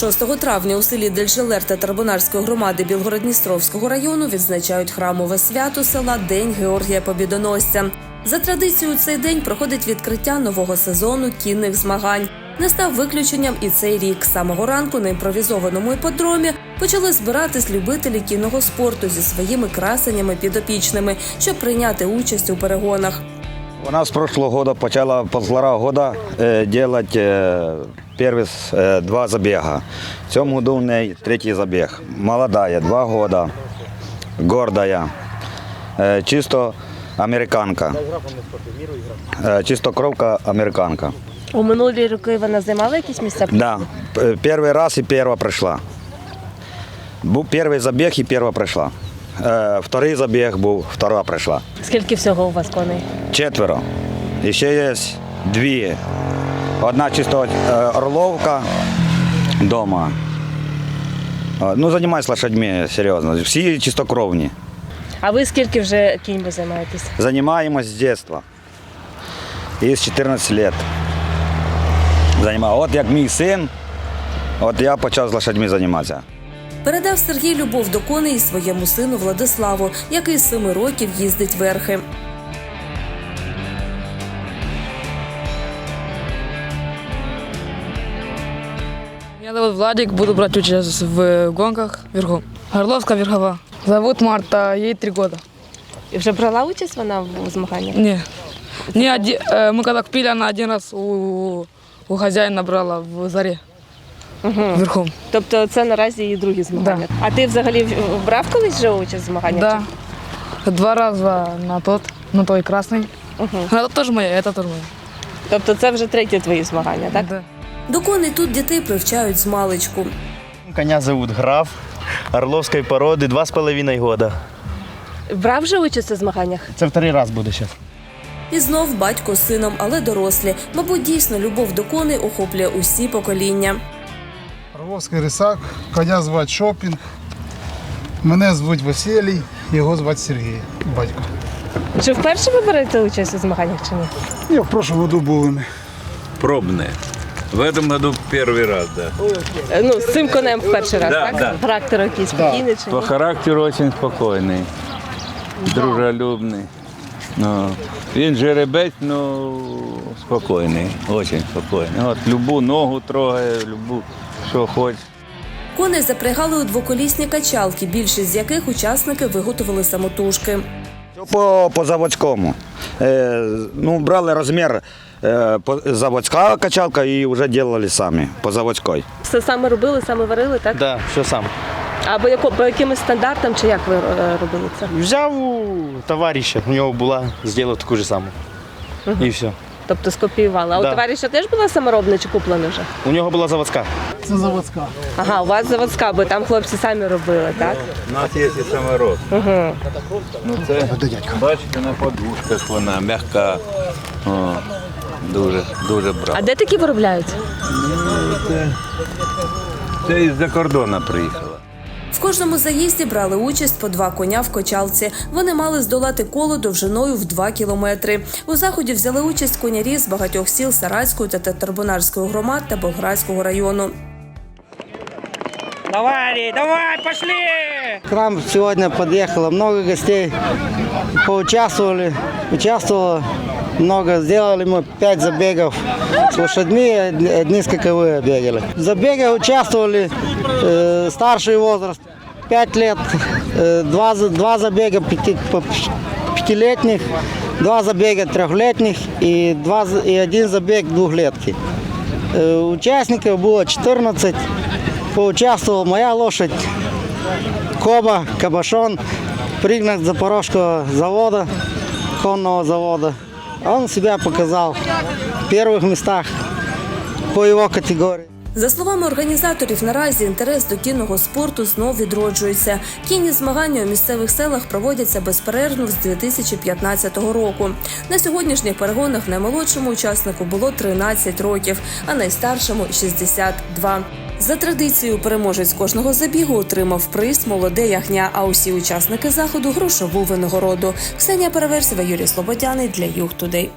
6 травня у селі Дельжелерта Тарбунарської громади Білгород-Дністровського району відзначають храмове свято села День Георгія Побідоносця. За традицією, цей день проходить відкриття нового сезону кінних змагань. Не став виключенням і цей рік. З самого ранку на імпровізованому іподромі почали збиратись любителі кінного спорту зі своїми красеннями підопічними, щоб прийняти участь у перегонах. У нас с прошлого года почала полтора года э, делать э, первые с- э, два забега. В цьому году у неї третій забег. Молодая, два года, гордая, э, чисто американка. Э, чистокровка американка. У минулі роки вона займала якісь місця? Да, п- первый раз и первая прийшла. Був перший забіг і перша прийшла. Е, вторий забіг був, втора прийшла. Скільки всього у вас коней? Четверо. І ще є дві. Одна чисто е, орловка вдома. Е, Ну, займаюся лошадьми, серйозно. Всі чистокровні. А ви скільки вже кіньми займаєтесь? Займаємось з дитинства. І з 14 років. Займаю. От як мій син, от я почав з лошадьми займатися. Передав Сергій любов до коней і своєму сину Владиславу, який з семи років їздить верхи. Меня зовут Владик, буду брать участие в гонках верхом. Горловская верхова. Зовут Марта, ей три года. І вже брала участь вона в змаганнях? Не, не оди- э, мы когда купили, она один раз у, у хозяина брала в заре. Верхом. Тобто це наразі її другі змагання. А ти взагалі в- брав колись вже участь в змаганнях? Да. Два раза на тот, на той красный. Мгм. Это тоже моя, это тоже моя. Тобто це вже треті твої змагання, так? Да. До коней тут дітей привчають з маличку. Коня зовут Граф, орловской породы, два с половиной года. Брав вже участь у змаганнях? Це второй раз буде зараз. І знов батько з сином, але дорослі. Мабуть, дійсно любов до коней охоплює усі покоління. Орловський рисак, коня звати Шопінг. Мене звуть Василій, його звати Сергій, батько. Чи вперше ви берете участь у змаганнях чи ні? Я в прошлому году були ми. пробные. В этом году первый раз, да. Е, Ну, з цим конем в перший раз, Да, так? да. Характер якийсь спокійний чи По ні? характеру очень спокойный, дружелюбний. Ну, він жеребець, ну спокійний, дуже спокійний. От любу ногу трогає, любу, що хоче. Коней запрягали у двоколісні качалки, більшість з яких учасники виготовили самотужки. По, по заводському. Е, ну, брали розмір е, по, заводська качалка і вже робили самі по заводській. Все саме робили, саме варили, так? Да, все сам. Або яко, по якимось стандартам, чи як ви е, робили це? Взяв у товариша, у нього була, зробив таку ж саму. І все. Тобто скопіювали. А у Да. товариша теж була саморобна чи куплена вже? У нього була заводська. Це заводська. Ага, у вас заводська, бо там хлопці самі робили, так? У нас є і самород. Угу. Ну це бачите на подушках вона м'яка. О, дуже, дуже А де такі виробляють? Це із-за кордону приїхала. В кожному заїзді брали участь по два коня в кочалці. Вони мали здолати коло довжиною в 2 кілометри. У заході взяли участь конярі з багатьох сіл Саратської та Татарбунарської громад та Болградського району. К нам сегодня подъехало много гостей, поучаствовали, участвовало много, сделали мы пять забегов с лошадьми, одни- скаковые бегали. В забегах участвовали э, старший возраст, 5 лет, э, два, за- два забега пяти- по- пятилетних, два забега трехлетних и, два, и один забег двухлетки. Э, Участников было 14, поучаствовала моя лошадь, Коба, Кабашон, пригнан с Запорожского завода, конного завода. Он себя показал в первых местах по его категории. За словами організаторів, наразі інтерес до кінного спорту знов відроджується. Кінні змагання у місцевих селах проводяться безперервно з 2015 року. На сьогоднішніх перегонах наймолодшому учаснику було 13 років, а найстаршому 62. За традицією, переможець кожного забігу отримав приз молоде ягня. А усі учасники заходу грошову винагороду. Ксенія Переверсєва, Юрій Слободяний для Юг Тудей.